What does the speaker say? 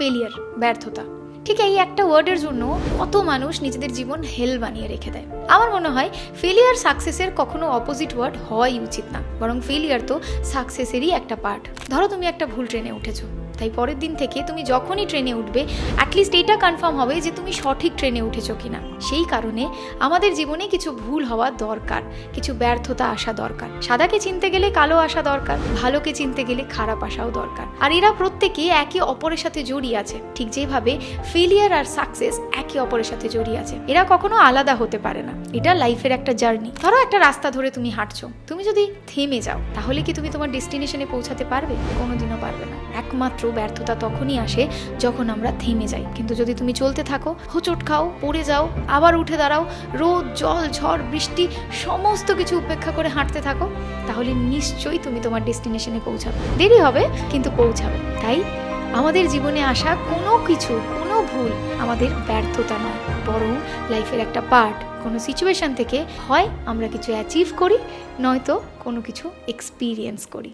Failure ব্যর্থতা ঠিক এই একটা ওয়ার্ডের জন্য কত মানুষ নিজেদের জীবন হেল বানিয়ে রেখে দেয়। আমার মনে হয় ফেলিয়ার সাকসেসের কখনো অপোজিট ওয়ার্ড হওয়াই উচিত না। বরং ফেলিয়ার তো সাকসেসেরই একটা পার্ট ধরো তুমি একটা ভুল ট্রেনে উঠেছো। তাই পরের দিন থেকে তুমি যখনই ট্রেনে উঠবে অ্যাটলিস্ট এটা কনফার্ম হবে যে তুমি সঠিক ট্রেনে উঠেছো কিনা। সেই কারণে আমাদের জীবনে কিছু ভুল হওয়া দরকার, কিছু ব্যর্থতা আসা দরকার। সাদাকে চিনতে গেলে কালো আসা দরকার, ভালোকে চিনতে গেলে খারাপ আসাও দরকার। আর এরা প্রত্যেকে একে অপরের সাথে জড়িয়ে আছে। ঠিক যেভাবে ফেলিয়ার আর সাকসেস একে অপরের সাথে জড়িয়ে আছে। এরা কখনো আলাদা হতে পারে না। এটা লাইফের একটা জার্নি ধরো একটা রাস্তা ধরে তুমি হাঁটছো। তুমি যদি থেমে যাও, তাহলে কি তুমি তোমার ডেস্টিনেশনে পৌঁছাতে পারবে? কোনোদিনও পারবে না। একমাত্র ব্যর্থতা তখনই আসে যখন আমরা থেমে যাই। কিন্তু যদি তুমি চলতে থাকো, হোঁচট খাও, পড়ে যাও, আবার উঠে দাঁড়াও, রোদ, জল, ঝড়, বৃষ্টি, সমস্ত কিছু উপেক্ষা করে হাঁটতে থাকো, তাহলে নিশ্চয়ই তুমি তোমার ডেস্টিনেশনে পৌঁছাবে। দেরি হবে, কিন্তু পৌঁছাবে। তাই আমাদের জীবনে আসা কোনো কিছু, কোনো ভুল, আমাদের ব্যর্থতা নয়। বরং লাইফের একটা পার্ট কোনো সিচুয়েশান থেকে হয়, আমরা কিছু অ্যাচিভ করি, নয়তো কোনো কিছু এক্সপিরিয়েন্স করি।